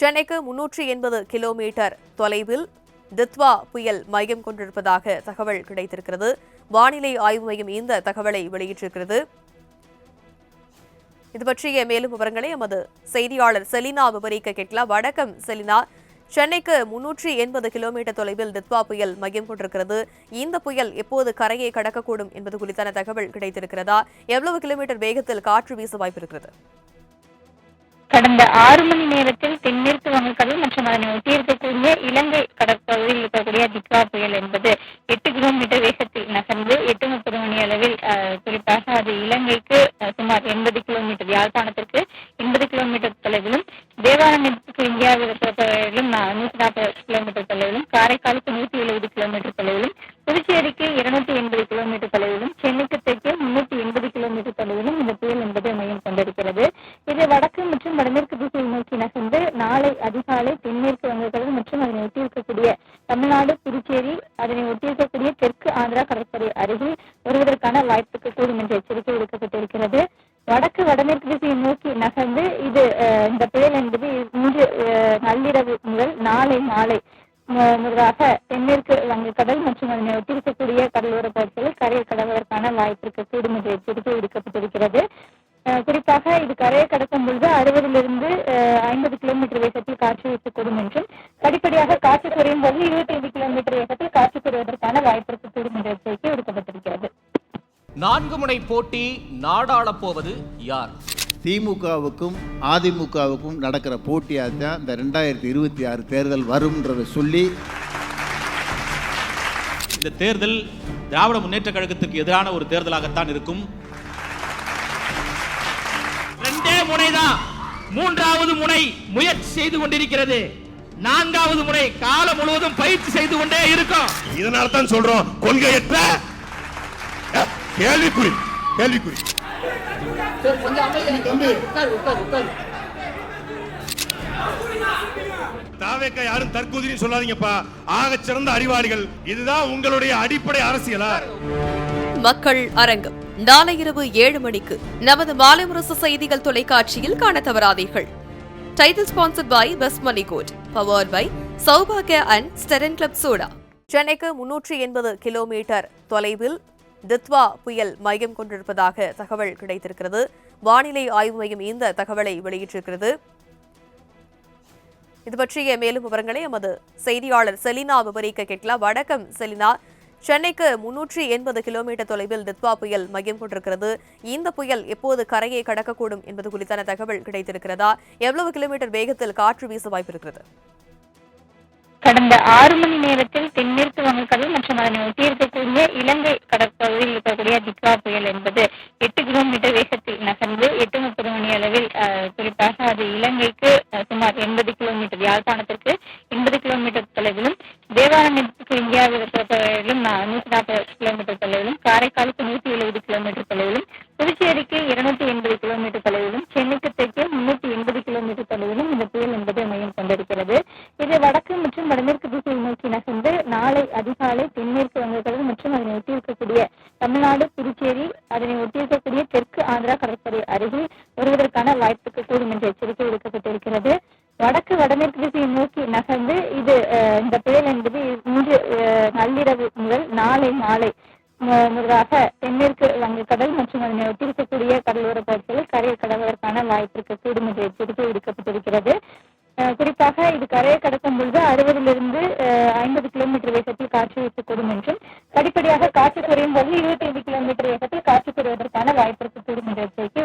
சென்னைக்கு முன்னூற்றி எண்பது கிலோமீட்டர் தொலைவில் தித்வா புயல் மையம் கொண்டிருப்பதாக தகவல் கிடைத்திருக்கிறது. வானிலை ஆய்வு மையம் இந்த தகவலை வெளியிட்டிருக்கிறது. இது பற்றிய மேலும் விவரங்களை எமது செய்தியாளர் செலினா விவரிக்க கேட்கலாம். வணக்கம் செலினா. சென்னைக்கு முன்னூற்றி எண்பது கிலோமீட்டர் தொலைவில் தித்வா புயல் மையம் கொண்டிருக்கிறது. இந்த புயல் எப்போது கரையை கடக்கக்கூடும் என்பது குறித்தான தகவல் கிடைத்திருக்கிறதா? எவ்வளவு கிலோமீட்டர் வேகத்தில் காற்று வீச வாய்ப்பு இருக்கிறது கடந்த ஆறு மணி நேரத்தில் தென்மேற்கு வங்கக்கடல் மற்றும் அதனை ஒட்டியிருக்கக்கூடிய இலங்கை கடற்பகுதியில் இருக்கக்கூடிய திக்வா புயல் என்பது எட்டு கிலோமீட்டர் வேகத்தில் நகர்ந்து எட்டு முப்பது மணி அளவில் குறிப்பாக அது இலங்கைக்கு சுமார் எண்பது கிலோமீட்டர் யாழ்ப்பாணத்திற்கு எண்பது கிலோமீட்டர் தொலைவிலும் தேவாலயத்திற்கு இந்தியாவில் தொலைவிலும் நூற்றி நாற்பது கிலோமீட்டர் தொலைவிலும் காரைக்காலுக்கு நூற்றி எழுபது கிலோமீட்டர் தொலைவிலும் இந்த புயல் என்பது மையம் கொண்டிருக்கிறது. இது வடக்கு மற்றும் வடமேற்கு திசை நோக்கி நகர்ந்து நாளை அதிகாலை தென்மேற்கு வங்கக்கடல் மற்றும் அதனை ஒட்டியிருக்கக்கூடிய தமிழ்நாடு புதுச்சேரி அதனை ஒட்டியிருக்கக்கூடிய தெற்கு ஆந்திரா கடற்கரை அருகில் வருவதற்கான வாய்ப்புக்கு கூடும் என்ற எச்சரிக்கை விடுக்கப்பட்டிருக்கிறது. வடக்கு வடமேற்கு திசையை நோக்கி நகர்ந்து இது இந்த புயல் என்பது இன்று நள்ளிரவு முதல் நாளை மாலை முதலாக தென்மேற்கு வங்கக்கடல் மற்றும் அதனை ஒட்டியிருக்கக்கூடிய கடலோர பகுதிகளில் கரையை வாய்ப்பிற்கு கூடும் என்ற எச்சரிக்கை விடுக்கப்பட்டிருக்கிறது குறிப்பாக இது கரையை கடக்கும் பொழுது அறுபதிலிருந்து ஐம்பது கிலோமீட்டர் வேகத்தில் காற்று வீசக்கூடும் என்றும் படிப்படியாக காற்று குறையும் போது இருபத்தி ஐந்து கிலோமீட்டர் வேகத்தில் காற்று குறைவதற்கான வாய்ப்பிற்கு கூடும் என்ற எச்சரிக்கை விடுக்கப்பட்டிருக்கிறது. நான்கு முனை போட்டி நாடாளப் போவது யார்? திமுகவுக்கும் அதிமுகவுக்கும் நடக்கிற போட்டியாக தான் இந்த ரெண்டாயிரத்தி இருபத்தி ஆறு தேர்தல் வரும்ன்றதை சொல்லி இந்த தேர்தல் திராவிட முன்னேற்ற கழகத்துக்கு எதிரான ஒரு தேர்தலாகத்தான் இருக்கும். ரெண்டே முனைதான் மூன்றாவது முனை முயற்சி செய்து கொண்டிருக்கிறது. நான்காவது முறை காலம் முழுவதும் பயிற்சி செய்து கொண்டே இருக்கும். இதனால தான் சொல்றோம் கொள்கையற்ற கேள்விக்குறி கேள்விக்குறி. தாவேக்கா யாரும் தற்கொலைன்னு சொல்லாதீங்கப்பா. ஆகச் சிறந்த அறிவாளிகள். இதுதான் உங்களுடைய அடிப்படை அரசியலா? மக்கள் அரங்கம். நாளை இரவு ஏழு மணிக்கு நமது மாலை முரசு செய்திகள் தொலைக்காட்சியில் காண தவறாதீர்கள் title sponsored by best money gold power by Saubhagya and ஸ்டெரன் club soda சென்னைக்கு முன்னூற்றி எண்பது கிலோமீட்டர் தொலைவில் தித்வா புயல் மையம் கொண்டிருப்பதாக தகவல் கிடைத்திருக்கிறது. வானிலை ஆய்வு மையம் இந்த தகவலை வெளியிட்டிருக்கிறது. இது பற்றிய மேலும் விவரங்களை எமது செய்தியாளர் செலினா விவரிக்க கேட்கலாம். வணக்கம் செலினா. சென்னைக்கு முன்னூற்றி எண்பது கிலோமீட்டர் தொலைவில் டித்வா புயல் மையம் கொண்டிருக்கிறது. இந்த புயல் எப்போது கரையை கடக்கக்கூடும் என்பது குறித்தான தகவல் கிடைத்திருக்கிறதா? எவ்வளவு கிலோமீட்டர் வேகத்தில் காற்று வீச வாய்ப்பு இருக்கிறது கடந்த ஆறு மணி நேரத்தில் தென்மேற்கு வங்கக்கடல் மற்றும் அதனை ஒட்டியிருக்கக்கூடிய இலங்கை கடற்பகுதியில் இருக்கக்கூடிய திக்வா புயல் என்பது எட்டு கிலோமீட்டர் வேகத்தில் நகர்ந்து எட்டு முப்பது மணி அளவில் அஹ், குறிப்பாக அது இலங்கைக்கு அஹ், சுமார் எண்பது கிலோமீட்டர் யாழ்ப்பாணத்திற்கு எண்பது கிலோமீட்டர் தொலைவிலும் தேவாலயத்திற்கு இந்தியாவில் தொலைவிலும் நூற்றி நாற்பது கிலோமீட்டர் தொலைவிலும் காரைக்காலுக்கு நூற்றி எழுபது கிலோமீட்டர் தொலைவிலும் புதுச்சேரிக்கு இருநூத்தி எண்பது கிலோமீட்டர் தொலைவிலும் சென்னைக்கு தெற்கே முன்னூத்தி எண்பது கிலோமீட்டர் தொலைவிலும் இந்த புயல் என்பது மையம் கொண்டிருக்கிறது. இது வடக்கு மற்றும் வடமேற்கு திசையை நோக்கி நகர்ந்து நாளை அதிகாலை தென்மேற்கு வங்கக்கடல் மற்றும் அதனை ஒட்டியிருக்கக்கூடிய தமிழ்நாடு புதுச்சேரி அதனை ஒட்டியிருக்கக்கூடிய தெற்கு ஆந்திரா கடற்கரை அருகில் வருவதற்கான வாய்ப்புக்கு கூடும் என்ற எச்சரிக்கை விடுக்கப்பட்டிருக்கிறது. வடக்கு வடமேற்கு திசையை நோக்கி நகர்ந்து இது இந்த புயல் என்பது இன்று நள்ளிரவு முதல் நாளை மாலை முதலாக தென்மேற்கு வங்கக்கடல் மற்றும் அதனை ஒட்டிருக்கக்கூடிய கடலோர பகுதிகளில் கரையை கடவதற்கான வாய்ப்பிற்கு கூடும் எச்சரிக்கை விடுக்கப்பட்டிருக்கிறது. குறிப்பாக இது கரையை கடக்கும் பொழுது அறுபதிலிருந்து ஐம்பது கிலோமீட்டர் வேகத்தில் காற்று வீசக்கூடும் என்றும் படிப்படியாக காற்று குறையும் போது இருபத்தி ஐந்து கிலோமீட்டர் வேகத்தில் காற்று குறைவதற்கான வாய்ப்பிற்கு கூடும் என்ற எச்சரிக்கை